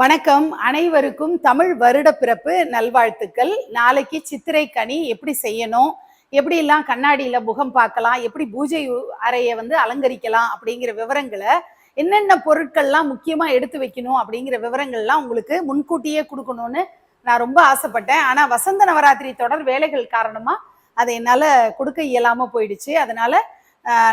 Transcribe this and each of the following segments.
வணக்கம். அனைவருக்கும் தமிழ் வருட பிறப்பு நல்வாழ்த்துக்கள். நாளைக்கு சித்திரை கனி எப்படி செய்யணும்? எப்படி எல்லாம் கண்ணாடியில முகம் பார்க்கலாம்? எப்படி பூஜை அறையை வந்து அலங்கரிக்கலாம்? அப்படிங்கிற விவரங்களை என்னென்ன பொருட்கள்லாம் முக்கியமா எடுத்து வைக்கணும்? அப்படிங்கிற விவரங்கள்லாம் உங்களுக்கு முன்கூட்டியே கொடுக்கணும்னு நான் ரொம்ப ஆசைப்பட்டேன். ஆனா வசந்த நவராத்திரி தொடர் வேலைகள் காரணமா அதை என்னால கொடுக்க இயலாம போயிடுச்சு. அதனால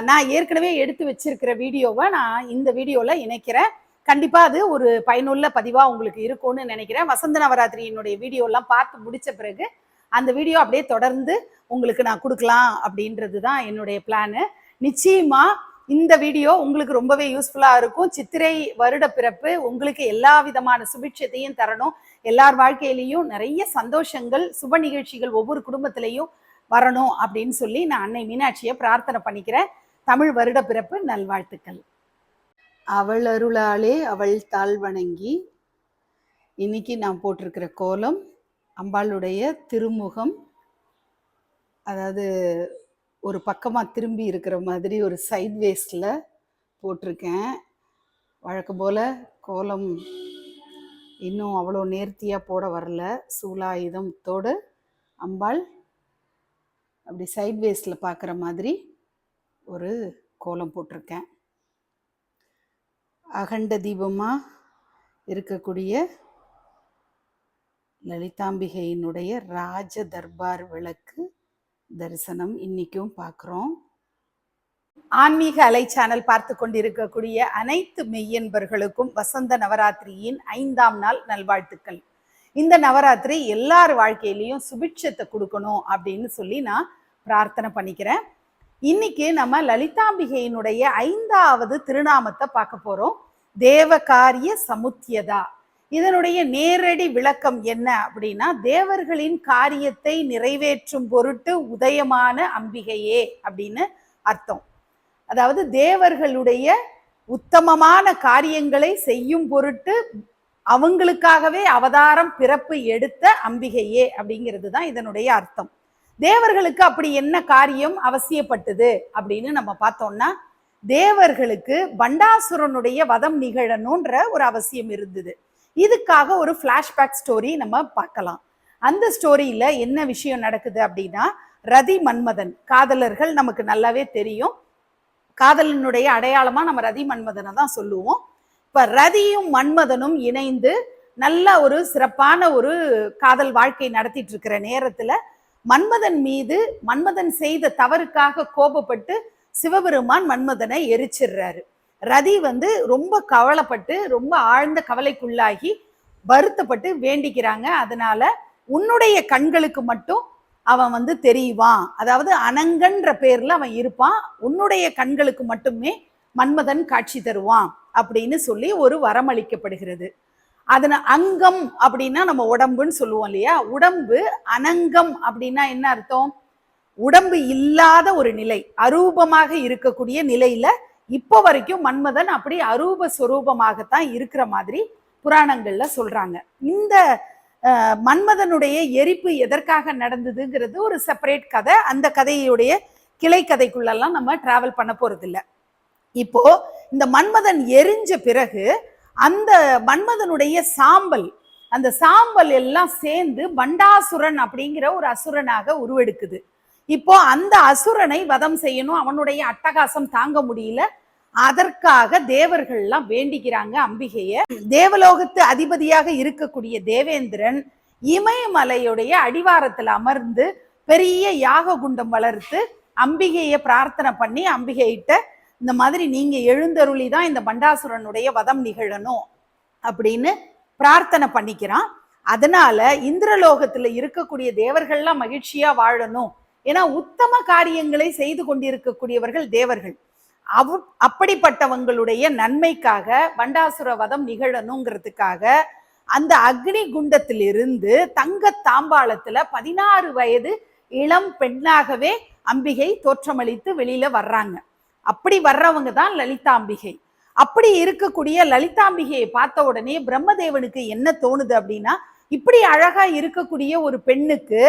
நான் ஏற்கனவே எடுத்து வச்சிருக்கிற வீடியோவை நான் இந்த வீடியோல இணைக்கிறேன். கண்டிப்பா அது ஒரு பயனுள்ள பதிவா உங்களுக்கு இருக்கும்னு நினைக்கிறேன். வசந்த நவராத்திரியினுடைய வீடியோ எல்லாம் பார்த்து முடிச்ச பிறகு அந்த வீடியோ அப்படியே தொடர்ந்து உங்களுக்கு நான் கொடுக்கலாம் அப்படின்றது தான் என்னுடைய பிளானு நிச்சயமா இந்த வீடியோ உங்களுக்கு ரொம்பவே யூஸ்ஃபுல்லாக இருக்கும். சித்திரை வருட பிறப்பு உங்களுக்கு எல்லா விதமான சுபிட்சத்தையும் தரணும். எல்லார் வாழ்க்கையிலையும் நிறைய சந்தோஷங்கள் சுப நிகழ்ச்சிகள் ஒவ்வொரு குடும்பத்திலையும் வரணும் அப்படின்னு சொல்லி நான் அன்னை மீனாட்சியை பிரார்த்தனை பண்ணிக்கிறேன். தமிழ் வருட பிறப்பு நல்வாழ்த்துக்கள். அவள் அருளாலே அவள் தாழ் வணங்கி இன்னைக்கு நான் போட்டிருக்கிற கோலம் அம்பாளுடைய திருமுகம் அதாவது ஒரு பக்கமாக திரும்பி இருக்கிற மாதிரி ஒரு சைட் வேஸ்டில் போட்டிருக்கேன். வழக்கம் போல் கோலம் இன்னும் அவ்வளோ நேர்த்தியாக போட வரல. சூலாயுதத்தோடு அம்பாள் அப்படி சைட் வேஸ்டில் பார்க்குற மாதிரி ஒரு கோலம் போட்டிருக்கேன். அகண்ட தீபமாக இருக்கக்கூடிய லலிதாம்பிகையினுடைய ராஜ தர்பார் விளக்கு தரிசனம் இன்னைக்கும் பார்க்குறோம். ஆன்மீக அலை சேனல் பார்த்து கொண்டிருக்கக்கூடிய அனைத்து மெய்யன்பர்களுக்கும் வசந்த நவராத்திரியின் ஐந்தாம் நாள் நல்வாழ்த்துக்கள். இந்த நவராத்திரி எல்லார் வாழ்க்கையிலையும் சுபிட்சத்தை கொடுக்கணும் அப்படின்னு சொல்லி நான் பிரார்த்தனை பண்ணிக்கிறேன். இன்னைக்கு நம்ம லலிதாம்பிகையினுடைய ஐந்தாவது திருநாமத்தை பார்க்க போகிறோம் தேவகாரிய சமுத்தியதா? இதனுடைய நேரடி விளக்கம் என்ன அப்படின்னா தேவர்களின் காரியத்தை நிறைவேற்றும் பொருட்டு உதயமான அம்பிகையே அப்படின்னு அர்த்தம். அதாவது தேவர்களுடைய உத்தமமான காரியங்களை செய்யும் பொருட்டு அவங்களுக்காகவே அவதாரம் பிறப்பு எடுத்த அம்பிகையே அப்படிங்கிறது தான் இதனுடைய அர்த்தம். தேவர்களுக்கு அப்படி என்ன காரியம் அவசியப்பட்டது அப்படின்னு நம்ம பார்த்தோம்னா தேவர்களுக்கு பண்டாசுரனுடைய வதம் நிகழணுன்ற ஒரு அவசியம் இருந்தது. இதுக்காக ஒரு ஃப்ளாஷ்பேக் ஸ்டோரி நம்ம பார்க்கலாம். அந்த ஸ்டோரியில என்ன விஷயம் நடக்குது அப்படின்னா ரதி மன்மதன் காதலர்கள் நமக்கு நல்லாவே தெரியும். காதலனுடைய அடையாளமா நம்ம ரதி மன்மதனை தான் சொல்லுவோம். இப்ப ரதியும் மன்மதனும் இணைந்து நல்ல ஒரு சிறப்பான ஒரு காதல் வாழ்க்கை நடத்திட்டு இருக்கிற நேரத்துல மன்மதன் மீது மன்மதன் செய்த தவறுக்காக கோபப்பட்டு சிவபெருமான் மன்மதனை எரிச்சிடுறாரு ரதி வந்து ரொம்ப கவலைப்பட்டு ரொம்ப ஆழ்ந்த கவலைக்குள்ளாகி வருத்தப்பட்டு வேண்டிக்கிறாங்க. அதனால உன்னுடைய கண்களுக்கு மட்டும் அவன் வந்து தெரியுவான். அதாவது அனங்கன்ற பேர்ல அவன் இருப்பான். உன்னுடைய கண்களுக்கு மட்டுமே மன்மதன் காட்சி தருவான் அப்படின்னு சொல்லி ஒரு வரமளிக்கப்படுகிறது. அதன அங்கம் அப்படின்னா நம்ம உடம்புன்னு சொல்லுவோம் இல்லையா? உடம்பு அனங்கம் அப்படின்னா என்ன அர்த்தம்? உடம்பு இல்லாத ஒரு நிலை அரூபமாக இருக்கக்கூடிய நிலையில இப்போ வரைக்கும் மன்மதன் அப்படி அரூப சுரூபமாகத்தான் இருக்கிற மாதிரி புராணங்கள்ல சொல்றாங்க. இந்த மன்மதனுடைய எரிப்பு எதற்காக நடந்ததுங்கிறது ஒரு செப்பரேட் கதை. அந்த கதையுடைய கிளை கதைக்குள்ளெல்லாம் நம்ம டிராவல் பண்ண போறது இல்லை இப்போ இந்த மன்மதன் எரிஞ்ச பிறகு அந்த மன்மதனுடைய சாம்பல் அந்த சாம்பல் எல்லாம் சேர்ந்து பண்டாசுரன் அப்படிங்கிற ஒரு அசுரனாக உருவெடுக்குது. இப்போ அந்த அசுரனை வதம் செய்யணும் அவனுடைய அட்டகாசம் தாங்க முடியல. அதற்காக தேவர்கள்லாம் வேண்டிக்கிறாங்க அம்பிகைய. தேவலோகத்து அதிபதியாக இருக்கக்கூடிய தேவேந்திரன் இமயமலையுடைய அடிவாரத்துல அமர்ந்து பெரிய யாக குண்டம் வளர்த்து அம்பிகையை பிரார்த்தனை பண்ணி அம்பிகையிட்ட இந்த மாதிரி நீங்க எழுந்தருளி தான் இந்த பண்டாசுரனுடைய வதம் நிகழணும் அப்படின்னு பிரார்த்தனை பண்ணிக்கிறான். அதனால இந்திரலோகத்துல இருக்கக்கூடிய தேவர்கள்லாம் மகிழ்ச்சியா வாழணும். ஏன்னா உத்தம காரியங்களை செய்து கொண்டிருக்கக்கூடியவர்கள் தேவர்கள். அவ் அப்படிப்பட்டவங்களுடைய நன்மைக்காக பண்டாசுர வதம் நிகழணுங்கிறதுக்காக அந்த அக்னி குண்டத்திலிருந்து தங்க தாம்பாளத்துல பதினாறு வயது இளம் பெண்ணாகவே அம்பிகை தோற்றமளித்து வெளியில வர்றாங்க. அப்படி வர்றவங்க தான் லலிதாம்பிகை. அப்படி இருக்கக்கூடிய லலிதாம்பிகையை பார்த்த உடனே பிரம்மதேவனுக்கு என்ன தோணுது அப்படின்னா இப்படி அழகா இருக்கக்கூடிய ஒரு பெண்ணுக்கு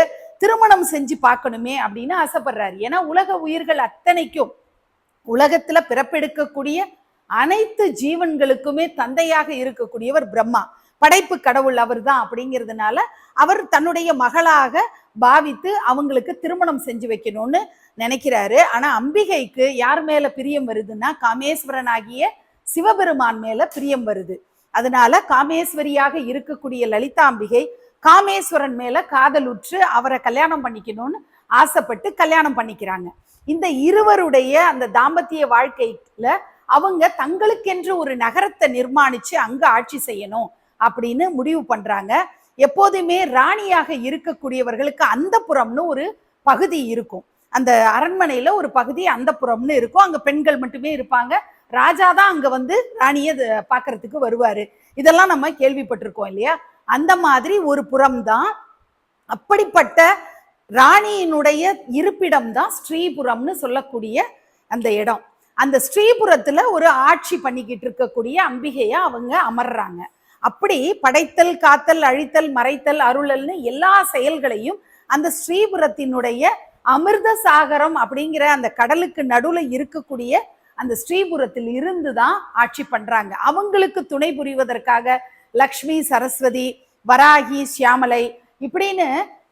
திருமணம் செஞ்சு பார்க்கணுமே அப்படின்னு ஆசைப்படுறாரு. ஏன்னா உலக உயிர்கள் அத்தனைக்கும் உலகத்துல பிறப்பெடுக்கக்கூடிய அனைத்து ஜீவன்களுக்குமே தந்தையாக இருக்கக்கூடியவர் பிரம்மா. படைப்பு கடவுள் அவர் தான் அப்படிங்கிறதுனால அவர் தன்னுடைய மகளாக பாவித்து அவங்களுக்கு திருமணம் செஞ்சு வைக்கணும்னு நினைக்கிறாரு. ஆனா அம்பிகைக்கு யார் மேல பிரியம் வருதுன்னா காமேஸ்வரன் ஆகிய சிவபெருமான் மேல பிரியம் வருது. அதனால காமேஸ்வரியாக இருக்கக்கூடிய லலிதாம்பிகை காமேஸ்வரன் மேல காதலுற்று அவரை கல்யாணம் பண்ணிக்கணும்னு ஆசைப்பட்டு கல்யாணம் பண்ணிக்கிறாங்க. இந்த இருவருடைய அந்த தாம்பத்திய வாழ்க்கையில அவங்க தங்களுக்கென்று ஒரு நகரத்தை நிர்மாணிச்சு அங்க ஆட்சி செய்யணும் அப்படின்னு முடிவு பண்றாங்க. எப்போதுமே ராணியாக இருக்கக்கூடியவர்களுக்கு அந்த புறம்னு ஒரு பகுதி இருக்கும். அந்த அரண்மனையில ஒரு பகுதி அந்த புறம்னு இருக்கும். அங்க பெண்கள் மட்டுமே இருப்பாங்க. ராஜா தான் அங்க வந்து ராணியை பாக்குறதுக்கு வருவாரு. இதெல்லாம் நம்ம கேள்விப்பட்டிருக்கோம் இல்லையா? அந்த மாதிரி ஒரு புறம் தான் அப்படிப்பட்ட ராணியினுடைய இருப்பிடம் தான் ஸ்ரீபுரம்னு சொல்லக்கூடிய அந்த இடம். அந்த ஸ்ரீபுரத்துல ஒரு ஆட்சி பண்ணிக்கிட்டு இருக்கக்கூடிய அம்பிகையா அவங்க அமர்றாங்க. அப்படி படைத்தல் காத்தல் அழித்தல் மறைத்தல் அருளல்னு எல்லா செயல்களையும் அந்த ஸ்ரீபுரத்தினுடைய அமிர்த சாகரம் அப்படிங்கிற அந்த கடலுக்கு நடுவில் இருக்கக்கூடிய அந்த ஸ்ரீபுரத்தில் இருந்து தான் ஆட்சி பண்றாங்க. அவங்களுக்கு துணை புரிவதற்காக லக்ஷ்மி சரஸ்வதி வராகி சியாமலை இப்படின்னு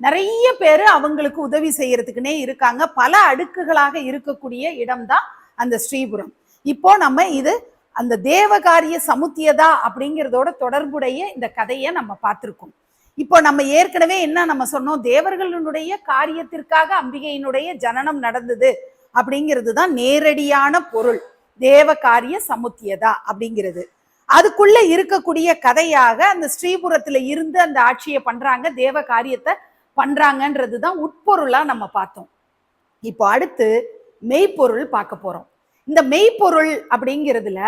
நிறைய பேர் அவங்களுக்கு உதவி செய்யறதுக்குன்னே இருக்காங்க. பல அடுக்குகளாக இருக்கக்கூடிய இடம்தான் அந்த ஸ்ரீபுரம். இப்போ நம்ம இது அந்த தேவகாரிய சமுத்தியதா அப்படிங்கிறதோட தொடர்புடைய இந்த கதையை நம்ம பார்த்துருக்கோம். இப்போ நம்ம ஏற்கனவே என்ன நம்ம சொன்னோம்? தேவர்களுடைய காரியத்திற்காக அம்பிகையினுடைய ஜனனம் நடந்தது அப்படிங்கிறது தான் நேரடியான பொருள். தேவ காரிய சமுத்தியதா அப்படிங்கிறது. அதுக்குள்ள இருக்கக்கூடிய கதையாக அந்த ஸ்ரீபுரத்துல இருந்து அந்த ஆட்சியை பண்றாங்க தேவ காரியத்தை பண்றாங்கன்றது தான் உட்பொருளா நம்ம பார்த்தோம். இப்போ அடுத்து மெய்ப்பொருள் பார்க்க போறோம். இந்த மெய்ப்பொருள் அப்படிங்கிறதுல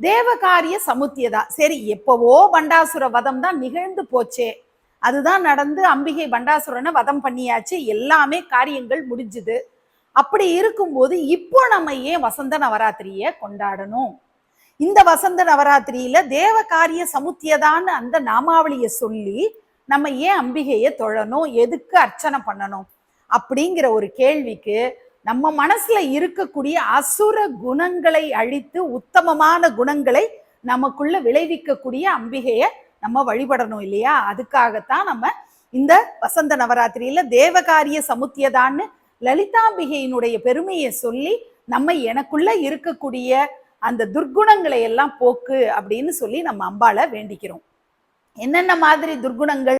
தேவகாரிய சமுத்தியதா சரி எப்பவோ பண்டாசுர வதம் தான் நிகழ்ந்து போச்சே. அதுதான் நடந்து அம்பிகை பண்டாசுரனை வதம் பண்ணியாச்சு. எல்லாமே காரியங்கள் முடிஞ்சுது. அப்படி இருக்கும்போது இப்போ நம்ம ஏன் வசந்த நவராத்திரியை கொண்டாடணும்? இந்த வசந்த நவராத்திரியில தேவகாரிய சமுத்தியதான்னு அந்த நாமாவளியை சொல்லி நம்ம ஏன் அம்பிகையை தொழணும்? எதுக்கு அர்ச்சனை பண்ணணும்? அப்படிங்கிற ஒரு கேள்விக்கு நம்ம மனசுல இருக்கக்கூடிய அசுர குணங்களை அழித்து உத்தமமான குணங்களை நமக்குள்ள விளைவிக்கக்கூடிய அம்பிகையை நம்ம வழிபடணும் இல்லையா? அதுக்காகத்தான் நம்ம இந்த வசந்த நவராத்திரியில தேவகாரிய சமுத்தியதான்னு லலிதாம்பிகையினுடைய பெருமையை சொல்லி நம்ம எனக்குள்ள இருக்கக்கூடிய அந்த துர்க்குணங்களை எல்லாம் போக்கு அப்படின்னு சொல்லி நம்ம அம்பாளை வேண்டிக்கிறோம். என்னென்ன மாதிரி துர்க்குணங்கள்?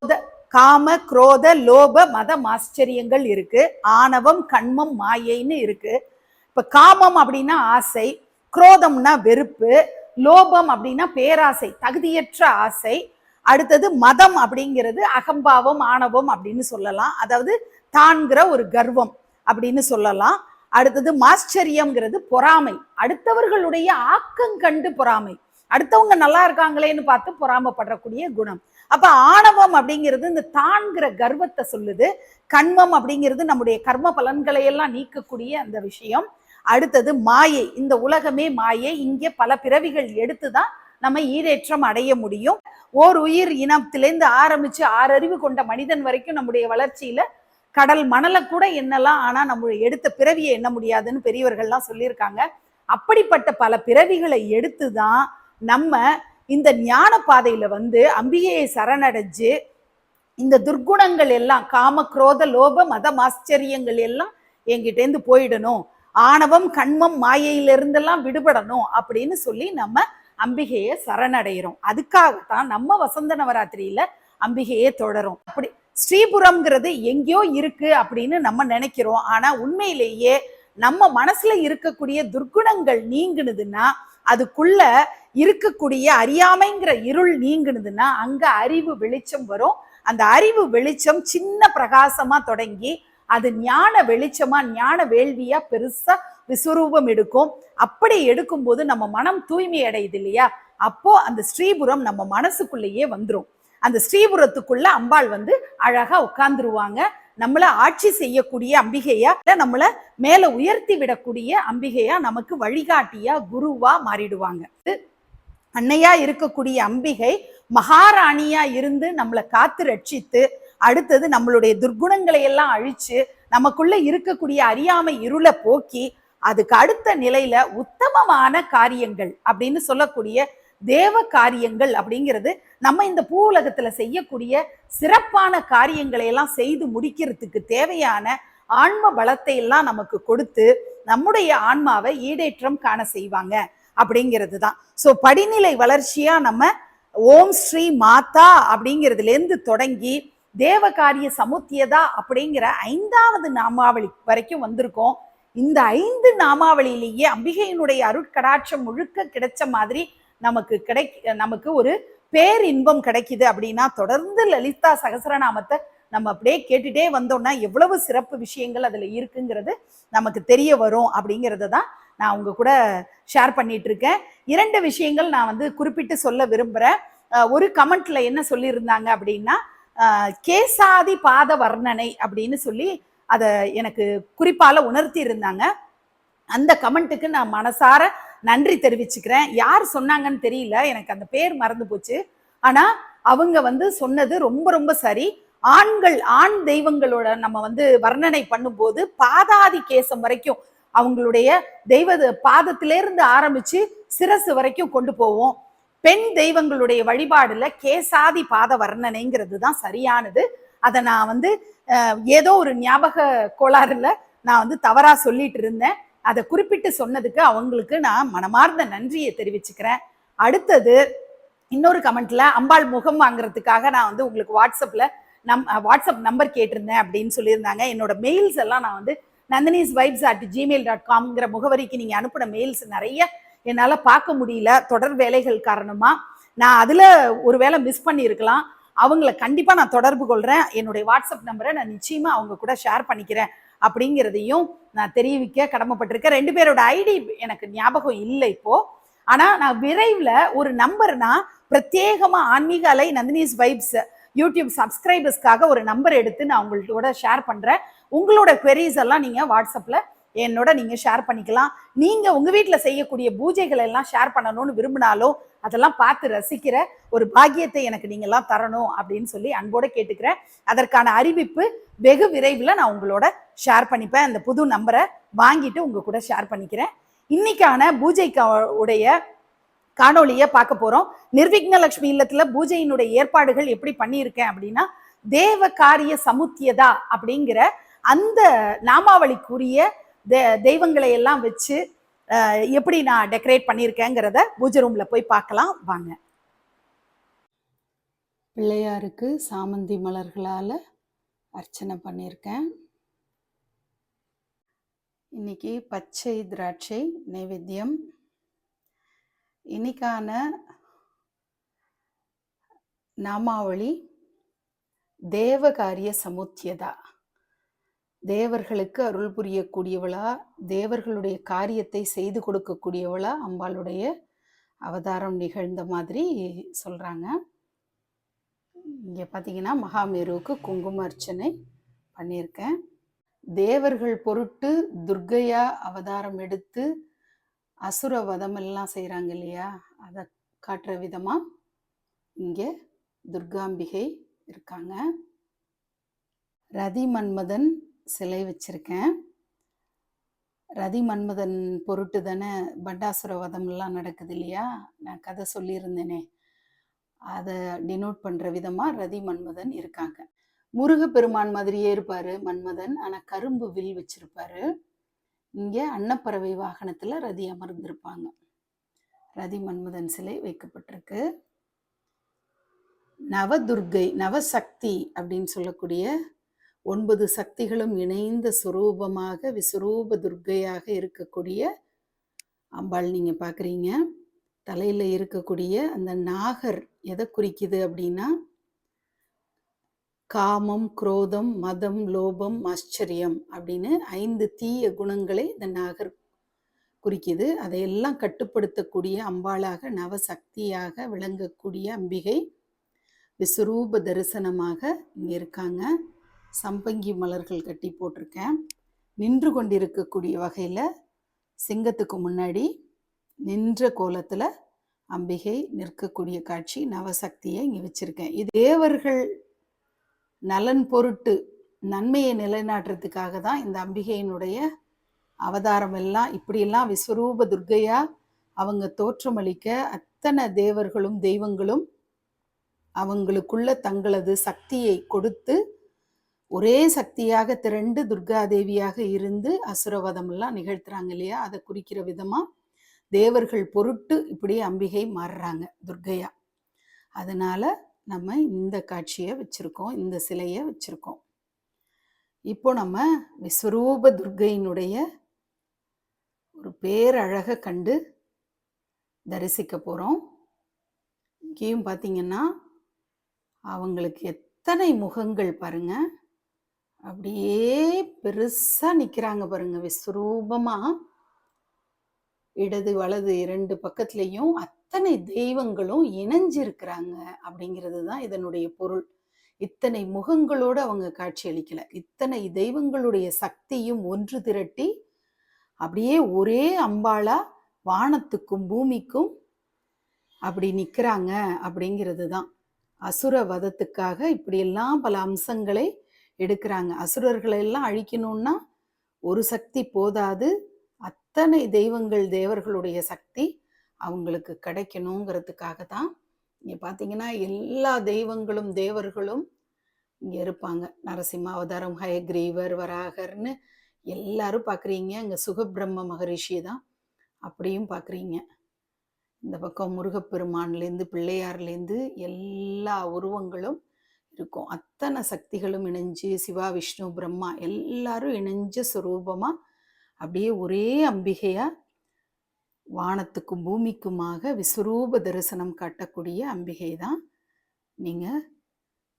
காம குரோத லோப மத ஆச்சரியங்கள் இருக்கு. ஆணவம் கண்மம் மாயைன்னு இருக்கு. இப்ப காமம் அப்படின்னா ஆசை குரோதம்னா வெறுப்பு லோபம் அப்படின்னா பேராசை தகுதியற்ற ஆசை. அடுத்தது மதம் அப்படிங்கிறது அகம்பாவம் ஆணவம் அப்படின்னு சொல்லலாம். அதாவது தான்கிற ஒரு கர்வம் அப்படின்னு சொல்லலாம். அடுத்தது மாஸ்டரியம்ங்கிறது பொறாமை. அடுத்தவர்களுடைய ஆக்கம் கண்டு பொறாமை. அடுத்தவங்க நல்லா இருக்காங்களேன்னு பார்த்து பொறாமப்படக்கூடிய குணம். அப்ப ஆணவம் அப்படிங்கிறது இந்த தான்கிற கர்வத்தை சொல்லுது. கண்மம் அப்படிங்கிறது நம்முடைய கர்ம பலன்களை எல்லாம் நீக்கக்கூடிய அந்த விஷயம். அடுத்தது மாயை. இந்த உலகமே மாயை. இங்கே பல பிறவிகள் எடுத்துதான் நம்ம ஈரேற்றம் அடைய முடியும். ஓர் உயிர் இனத்திலேருந்து ஆரம்பிச்சு ஆறறிவு கொண்ட மனிதன் வரைக்கும் நம்முடைய வளர்ச்சியில கடல் மணலை கூட என்னலாம் ஆனால் நம்ம எடுத்த பிறவியை எண்ண முடியாதுன்னு பெரியவர்கள்லாம் சொல்லியிருக்காங்க. அப்படிப்பட்ட பல பிறவிகளை எடுத்து தான் நம்ம இந்த ஞான பாதையில வந்து அம்பிகையை சரணடைஞ்சு இந்த துர்க்குணங்கள் எல்லாம் காம குரோத லோப மத ஆச்சரியங்கள் எல்லாம் என்கிட்டேருந்து போயிடணும். ஆணவம் கண்மம் மாயையிலிருந்தெல்லாம் விடுபடணும் அப்படின்னு சொல்லி நம்ம அம்பிகையை சரணடைகிறோம் அதுக்காகத்தான் நம்ம வசந்த நவராத்திரியில அம்பிகையை தொடரும். அப்படி ஸ்ரீபுரம்ங்கிறது எங்கேயோ இருக்கு அப்படின்னு நம்ம நினைக்கிறோம். ஆனா உண்மையிலேயே நம்ம மனசுல இருக்கக்கூடிய துர்க்குணங்கள் நீங்குனதுன்னா அதுக்குள்ள இருக்கக்கூடிய அறியாமைங்கிற இருள் நீங்குனதுன்னா அங்க அறிவு வெளிச்சம் வரும். அந்த அறிவு வெளிச்சம் சின்ன பிரகாசமா தொடங்கி அது ஞான வெளிச்சமா ஞான வேள்வியா பெருசா விஸ்வரூபம் எடுக்கும். அப்படி எடுக்கும்போது நம்ம மனம் தூய்மை அடையுது இல்லையா? அப்போ அந்த ஸ்ரீபுரம் நம்ம மனசுக்குள்ளேயே வந்துடும் அந்த ஸ்ரீபுரத்துக்குள்ள அம்பாள் வந்து அழகா உட்கார்ந்துருவாங்க. நம்மள ஆட்சி செய்யக்கூடிய அம்பிகையா நம்மளை மேல உயர்த்தி விடக்கூடிய அம்பிகையா நமக்கு வழிகாட்டியா குருவா மாறிடுவாங்க. அன்னையா இருக்கக்கூடிய அம்பிகை மகாராணியா இருந்து நம்மளை காத்து ரட்சித்து அடுத்தது நம்மளுடைய துர்குணங்களை எல்லாம் அழிச்சு நமக்குள்ள இருக்கக்கூடிய அறியாமை இருளை போக்கி அதுக்கு அடுத்த நிலையில உத்தமமான காரியங்கள் அப்படின்னு சொல்லக்கூடிய தேவ காரியங்கள் அப்படிங்கிறது நம்ம இந்த பூ உலகத்துல செய்யக்கூடிய சிறப்பான காரியங்களை எல்லாம் செய்து முடிக்கிறதுக்கு தேவையான ஆன்ம பலத்தை எல்லாம் நமக்கு கொடுத்து நம்முடைய ஆன்மாவை ஈடேற்றம் காண செய்வாங்க அப்படிங்கிறது தான் ஸோ படிநிலை வளர்ச்சியா நம்ம ஓம் ஸ்ரீ மாதா அப்படிங்கிறதுலேருந்து தொடங்கி தொடங்கி தேவகாரிய சமுத்தியதா அப்படிங்கிற ஐந்தாவது நாமாவளி வரைக்கும் வந்திருக்கோம். இந்த ஐந்து நாமாவளியிலேயே அம்பிகையினுடைய அருட்கடாட்சம் முழுக்க கிடைச்ச மாதிரி நமக்கு கிடை நமக்கு ஒரு பேர் இன்பம் கிடைக்குது அப்படின்னா தொடர்ந்து லலிதா சகசரநாமத்தை நம்ம அப்படியே கேட்டுட்டே வந்தோம்னா எவ்வளவு சிறப்பு விஷயங்கள் அதில் இருக்குங்கிறது நமக்கு தெரிய வரும் அப்படிங்கிறத தான் நான் உங்க கூட ஷேர் பண்ணிட்டு இருக்கேன். இரண்டு விஷயங்கள் நான் வந்து குறிப்பிட்டு சொல்ல விரும்புகிறேன் ஒரு கமெண்ட்ல என்ன சொல்லியிருந்தாங்க அப்படின்னா கேசாதி பாத வர்ணனை அப்படின்னு சொல்லி அதை எனக்கு குறிப்பால உணர்த்தி இருந்தாங்க அந்த கமெண்ட்டுக்கு நான் மனசார நன்றி தெரிவிச்சுக்கிறேன். யார் சொன்னாங்கன்னு தெரியல. எனக்கு அந்த பேர் மறந்து போச்சு. ஆனால் அவங்க வந்து சொன்னது ரொம்ப ரொம்ப சரி. ஆண்கள் ஆண் தெய்வங்களோட நம்ம வந்து வர்ணனை பண்ணும்போது பாதாதி கேசம் வரைக்கும் அவங்களுடைய தெய்வ பாதத்திலேருந்து ஆரம்பிச்சு சிரசு வரைக்கும் கொண்டு போவோம். பெண் தெய்வங்களுடைய வழிபாடுல கேசாதி பாத வர்ணனைங்கிறது தான் சரியானது. அதை நான் வந்து ஏதோ ஒரு ஞாபக கோளாறுல நான் வந்து தவறா சொல்லிட்டு இருந்தேன். அதை குறிப்பிட்டு சொன்னதுக்கு அவங்களுக்கு நான் மனமார்ந்த நன்றியை தெரிவிச்சுக்கிறேன். அடுத்தது இன்னொரு கமெண்ட்ல அம்பாள் முகம் வாங்குறதுக்காக நான் வந்து உங்களுக்கு வாட்ஸ்அப்ல நம் வாட்ஸ்அப் நம்பர் கேட்டிருந்தேன் அப்படின்னு சொல்லியிருந்தாங்க. என்னோட மெயில்ஸ் எல்லாம் நான் வந்து Nandhinis vibes at Gmail dot காம்ங்கிற முகவரிக்கு நீங்க அனுப்பின மெயில்ஸ் நிறைய என்னால் பார்க்க முடியல. தொடர் வேலைகள் காரணமா நான் அதுல ஒருவேளை மிஸ் பண்ணியிருக்கலாம். அவங்கள கண்டிப்பா நான் தொடர்பு கொள்றேன். என்னுடைய வாட்ஸ்அப் நம்பரை நான் நிச்சயமா அவங்க கூட ஷேர் பண்ணிக்கிறேன். அப்படிங்கிறதையும் நான் தெரிவிக்க கடமைப்பட்டிருக்கேன். ரெண்டு பேரோட ஐடி எனக்கு ஞாபகம் இல்லை இப்போ. ஆனால் நான் விரைவில் ஒரு நம்பர்னா பிரத்யேகமாக ஆன்மீக அலை நந்தினிஸ் வைப்ஸ் யூடியூப் சப்ஸ்கிரைபர்ஸ்க்காக ஒரு நம்பர் எடுத்து நான் உங்கள்கிட்ட ஷேர் பண்ணுறேன் உங்களோட குவெரிஸ் எல்லாம் நீங்கள் வாட்ஸ்அப்பில் என்னோட நீங்கள் ஷேர் பண்ணிக்கலாம். நீங்கள் உங்கள் வீட்டில் செய்யக்கூடிய பூஜைகள் எல்லாம் ஷேர் பண்ணணும்னு விரும்பினாலும் அதெல்லாம் பார்த்து ரசிக்கிற ஒரு பாக்கியத்தை எனக்கு நீங்கள்லாம் தரணும் அப்படின்னு சொல்லி அன்போட கேட்டுக்கிறேன் அதற்கான அறிவிப்பு வெகு விரைவில் நான் உங்களோட ஷேர் பண்ணிப்பேன். அந்த புது நம்பரை வாங்கிட்டு உங்கள் கூட ஷேர் பண்ணிக்கிறேன். இன்னைக்கான பூஜைக்கு உடைய காணொளியை பார்க்க போகிறோம் நிர்விக்னலக்ஷ்மி இல்லத்தில் பூஜையினுடைய ஏற்பாடுகள் எப்படி பண்ணியிருக்கேன் அப்படின்னா தேவ காரிய சமுத்தியதா அப்படிங்கிற அந்த நாமாவளிக்குரிய தெ- தெய்வங்களை எல்லாம் வச்சு எப்படி நான் டெக்கரேட் பண்ணியிருக்கேங்கிறத பூஜை ரூம்ல போய் பார்க்கலாம். வாங்க. பிள்ளையாருக்கு சாமந்தி மலர்களால் அர்ச்சனை பண்ணியிருக்கேன் இன்னைக்கு பச்சை திராட்சை நைவேத்தியம். இன்னைக்கான நாமாவளி தேவகாரிய சமுத்தியதா. தேவர்களுக்கு அருள் புரியக்கூடியவளா தேவர்களுடைய காரியத்தை செய்து கொடுக்கக்கூடியவளா அம்பாளுடைய அவதாரம் நிகழ்ந்த மாதிரி சொல்கிறாங்க இங்கே பார்த்தீங்கன்னா மகாமேருவுக்கு குங்கும அர்ச்சனை பண்ணியிருக்கேன். தேவர்கள் பொருட்டு துர்கையா அவதாரம் எடுத்து அசுர வதமெல்லாம் செய்கிறாங்க இல்லையா? அதை காட்டுற விதமாக இங்கே துர்காம்பிகை இருக்காங்க. ரதி மன்மதன் சிலை வச்சுருக்கேன். ரதி மன்மதன் பொருட்டு தானே பண்டாசுர வதம் எல்லாம் நடக்குது இல்லையா? நான் கதை சொல்லியிருந்தேனே. அதை டினோட் பண்ணுற விதமாக ரதி மன்மதன் இருக்காங்க. முருகப்பெருமான் மாதிரியே இருப்பார் மன்மதன். ஆனால் கரும்பு வில் வச்சிருப்பாரு. இங்கே அன்னப்பறவை வாகனத்தில் ரதி அமர்ந்திருப்பாங்க. ரதி மன்மதன் சிலை வைக்கப்பட்டிருக்கு. நவதுர்கை நவசக்தி அப்படின்னு சொல்லக்கூடிய ஒன்பது சக்திகளும் இணைந்த சுரூபமாக விஸ்வரூப துர்க்கையாக இருக்கக்கூடிய அம்பாள் நீங்கள் பார்க்குறீங்க தலையில் இருக்கக்கூடிய அந்த நாகர் எதை குறிக்குது அப்படின்னா காமம் குரோதம் மதம் லோபம் ஆச்சரியம் அப்படின்னு ஐந்து தீய குணங்களை இந்த நாகர் குறிக்குது. அதையெல்லாம் கட்டுப்படுத்தக்கூடிய அம்பாளாக நவசக்தியாக விளங்கக்கூடிய அம்பிகை விஸ்வரூப தரிசனமாக இங்கே இருக்காங்க. சம்பங்கி மலர்கள் கட்டி போட்டிருக்கேன். நின்று கொண்டிருக்கக்கூடிய வகையில் சிங்கத்துக்கு முன்னாடி நின்ற கோலத்தில் அம்பிகை நிற்கக்கூடிய காட்சி நவசக்தியை இங்கே வச்சிருக்கேன். இது தேவர்கள் நலன் பொருட்டு நன்மையை நிலைநாட்டுறதுக்காக தான் இந்த அம்பிகையினுடைய அவதாரம் எல்லாம் இப்படியெல்லாம் விஸ்வரூப துர்கையா அவங்க தோற்றமளிக்க அத்தனை அத்தனை தேவர்களும் தெய்வங்களும் அவங்களுக்குள்ள தங்களது சக்தியை கொடுத்து ஒரே சக்தியாக திரண்டு துர்கா தேவியாக இருந்து அசுரவதம் எல்லாம் நிகழ்த்துறாங்க இல்லையா? அதை குறிக்கிற விதமா தேவர்கள் பொருட்டு இப்படி அம்பிகை மாறுறாங்க துர்கையா. அதனால நம்ம இந்த காட்சியை வச்சிருக்கோம் இந்த சிலையை வச்சிருக்கோம். இப்போ நம்ம விஸ்வரூப துர்கையினுடைய ஒரு பேரழகை கண்டு தரிசிக்க போகிறோம் இங்கேயும் பார்த்தீங்கன்னா அவங்களுக்கு எத்தனை முகங்கள் பாருங்கள் அப்படியே பெருசா நிக்கிறாங்க பாருங்க. விஸ்வரூபமா இடது வலது இரண்டு பக்கத்துலேயும் அத்தனை தெய்வங்களும் இணைஞ்சிருக்கிறாங்க அப்படிங்கிறது தான் இதனுடைய பொருள். இத்தனை முகங்களோடு அவங்க காட்சி அளிக்கல. இத்தனை தெய்வங்களுடைய சக்தியும் ஒன்று திரட்டி அப்படியே ஒரே அம்பாளா வானத்துக்கும் பூமிக்கும் அப்படி நிற்கிறாங்க அப்படிங்கிறது தான். அசுர வதத்துக்காக இப்படியெல்லாம் பல அம்சங்களை எடுக்கிறாங்க. அசுரர்களை எல்லாம் அழிக்கணும்னா ஒரு சக்தி போதாது. அத்தனை தெய்வங்கள் தேவர்களுடைய சக்தி அவங்களுக்கு கிடைக்கணுங்கிறதுக்காக தான் இங்கே பார்த்தீங்கன்னா எல்லா தெய்வங்களும் தேவர்களும் இங்கே இருப்பாங்க. நரசிம்ம அவதாரம் ஹயக்ரீவர் வராகர்னு எல்லாரும் பார்க்குறீங்க இங்கே சுகபிரம்ம மகரிஷி தான் அப்படியும் பார்க்குறீங்க இந்த பக்கம் முருகப்பெருமான்லேருந்து பிள்ளையார்லேருந்து எல்லா உருவங்களும் இருக்கும். அத்தனை சக்திகளும் இணைஞ்சு சிவா விஷ்ணு பிரம்மா எல்லாரும் இணைஞ்ச சுரூபமா அப்படியே ஒரே அம்பிகையா வானத்துக்கும் பூமிக்குமாக விஸ்வரூப தரிசனம் காட்டக்கூடிய அம்பிகை தான் நீங்கள்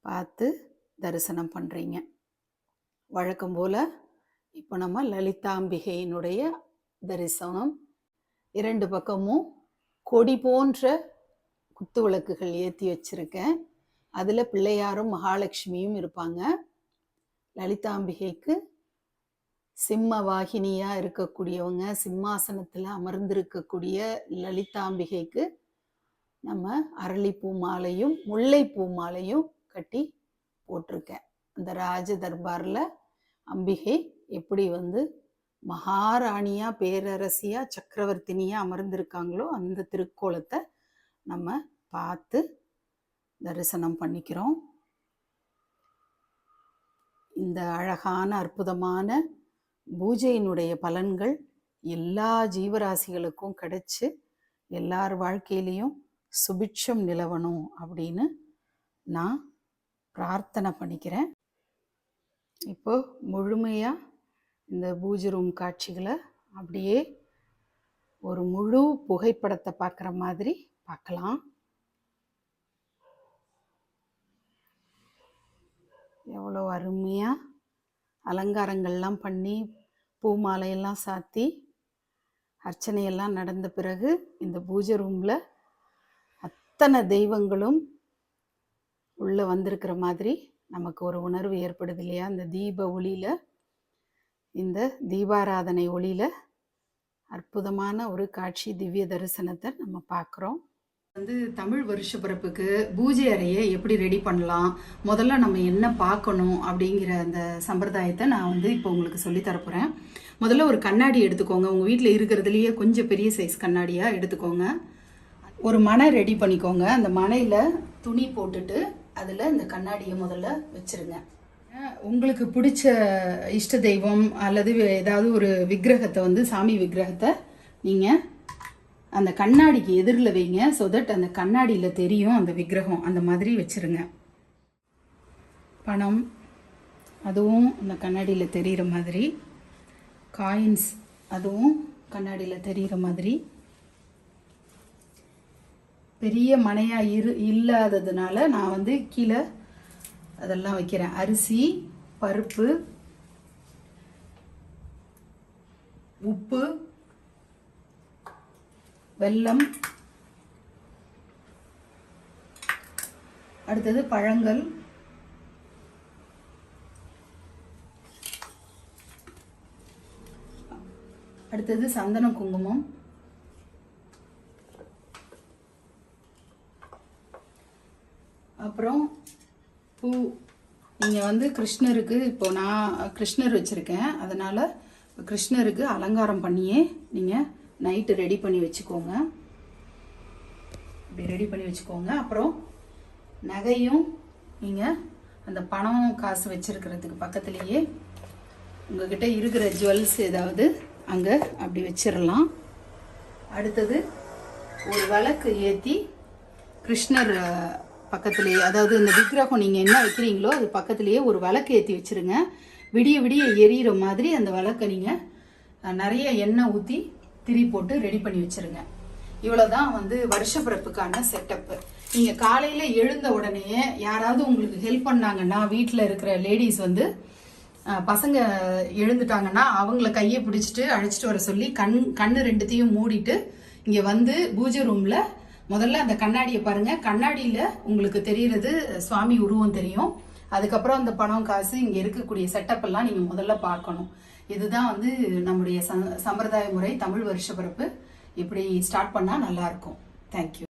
பார்த்து தரிசனம் பண்ணுறீங்க வழக்கம் போல் இப்போ நம்ம லலிதாம்பிகையினுடைய தரிசனம். இரண்டு பக்கமும் கொடி போன்ற குத்து விளக்குகள் ஏற்றி வச்சிருக்கேன். அதில் பிள்ளையாரும் மகாலட்சுமியும் இருப்பாங்க. லலிதாம்பிகைக்கு சிம்ம வாகினியா இருக்கக்கூடியவங்க சிம்மாசனத்தில் அமர்ந்திருக்கக்கூடிய லலிதாம்பிகைக்கு நம்ம அரளிப்பூ மாலையும் முல்லைப்பூ மாலையும் கட்டி போட்டிருக்கேன். அந்த ராஜ தர்பாரில் அம்பிகை எப்படி வந்து மகாராணியா பேரரசியா சக்கரவர்த்தினியா அமர்ந்திருக்காங்களோ அந்த திருக்கோலத்தை நம்ம பார்த்து தரிசனம் பண்ணிக்கிறோம். இந்த அழகான அற்புதமான பூஜையினுடைய பலன்கள் எல்லா ஜீவராசிகளுக்கும் கிடைச்சி எல்லார் வாழ்க்கையிலையும் சுபிட்சம் நிலவணும் அப்படின்னு நான் பிரார்த்தனை பண்ணிக்கிறேன். இப்போ முழுமையாக இந்த பூஜை ரூம் காட்சிகளை அப்படியே ஒரு முழு புகைப்படத்தை பார்க்குற மாதிரி பார்க்கலாம். எவ்வளோ அருமையாக அலங்காரங்கள்லாம் பண்ணி பூ மாலையெல்லாம் சாத்தி அர்ச்சனையெல்லாம் நடந்த பிறகு இந்த பூஜை ரூமில் அத்தனை தெய்வங்களும் உள்ளே வந்திருக்கிற மாதிரி நமக்கு ஒரு உணர்வு ஏற்படுது இல்லையா? இந்த தீப ஒளியில் இந்த தீபாராதனை ஒளியில் அற்புதமான ஒரு காட்சி திவ்ய தரிசனத்தை நம்ம பார்க்குறோம். வந்து தமிழ் வருஷ பிறப்புக்கு பூஜை அறையை எப்படி ரெடி பண்ணலாம்? முதல்ல நம்ம என்ன பார்க்கணும் அப்படிங்கிற அந்த சம்பிரதாயத்தை நான் வந்து இப்போ உங்களுக்கு சொல்லி தரப்போகிறேன் முதல்ல ஒரு கண்ணாடி எடுத்துக்கோங்க. உங்கள் வீட்டில் இருக்கிறதுலையே கொஞ்சம் பெரிய சைஸ் கண்ணாடியாக எடுத்துக்கோங்க. ஒரு மனை ரெடி பண்ணிக்கோங்க. அந்த மனையில் துணி போட்டுட்டு அதில் இந்த கண்ணாடியை முதல்ல வச்சுருங்க. உங்களுக்கு பிடிச்ச இஷ்ட தெய்வம் அல்லது ஏதாவது ஒரு விக்கிரகத்தை வந்து சாமி விக்கிரகத்தை நீங்கள் அந்த கண்ணாடிக்கு எதிரில் வைங்க ஸோ தட் அந்த கண்ணாடியில் தெரியும் அந்த விக்கிரகம். அந்த மாதிரி வச்சிருங்க. பணம் அதுவும் அந்த கண்ணாடியில் தெரிகிற மாதிரி. காயின்ஸ் அதுவும் கண்ணாடியில் தெரிகிற மாதிரி. பெரிய மனையாக இரு இல்லாததுனால நான் வந்து கீழே அதெல்லாம் வைக்கிறேன். அரிசி பருப்பு உப்பு வெல்லம். அடுத்தது பழங்கள். அடுத்தது சந்தன குங்குமம். அப்புறம் பூ. நீங்கள் வந்து கிருஷ்ணருக்கு இப்போ நான் கிருஷ்ணர் வச்சுருக்கேன். அதனால் கிருஷ்ணருக்கு அலங்காரம் பண்ணியே நீங்கள் நைட்டு ரெடி பண்ணி வச்சுக்கோங்க. இப்படி ரெடி பண்ணி வச்சுக்கோங்க. அப்புறம் நகையும் நீங்கள் அந்த பணம் காசு வச்சுருக்கிறதுக்கு பக்கத்துலேயே உங்ககிட்ட இருக்கிற ஜுவல்ஸ் ஏதாவது அங்கே அப்படி வச்சிடலாம் அடுத்தது ஒரு விளக்கு ஏற்றி கிருஷ்ணர் பக்கத்துலேயே அதாவது இந்த விக்கிரகம் நீங்கள் என்ன வைக்கிறீங்களோ அது பக்கத்துலேயே ஒரு விளக்கு ஏற்றி வச்சிருங்க. விடிய விடிய எரியிற மாதிரி அந்த விளக்கை நீங்கள் நிறைய எண்ணெய் ஊற்றி திரி போட்டு ரெடி பண்ணி வச்சிருங்க. இவ்வளவுதான் வந்து வருஷ பிறப்புக்கான செட்டப்பு நீங்க காலையில எழுந்த உடனே யாராவது உங்களுக்கு ஹெல்ப் பண்ணாங்கன்னா வீட்டில் இருக்கிற லேடிஸ் வந்து பசங்க எழுந்துட்டாங்கன்னா அவங்கள கையை பிடிச்சிட்டு அழைச்சிட்டு வர சொல்லி கண் கண்ணு ரெண்டுத்தையும் மூடிட்டு இங்கே வந்து பூஜை ரூம்ல முதல்ல அந்த கண்ணாடியை பாருங்க. கண்ணாடியில் உங்களுக்கு தெரியறது சுவாமி உருவம் தெரியும். அதுக்கப்புறம் அந்த பணம் காசு இங்கே இருக்கக்கூடிய செட்டப் எல்லாம் நீங்க முதல்ல பார்க்கணும். இதுதான் வந்து நம்முடைய ச- சம்பிரதாய முறை தமிழ் வருஷ பிறப்பு. இப்படி ஸ்டார்ட் பண்ணால் நல்லாயிருக்கும் தேங்க்யூ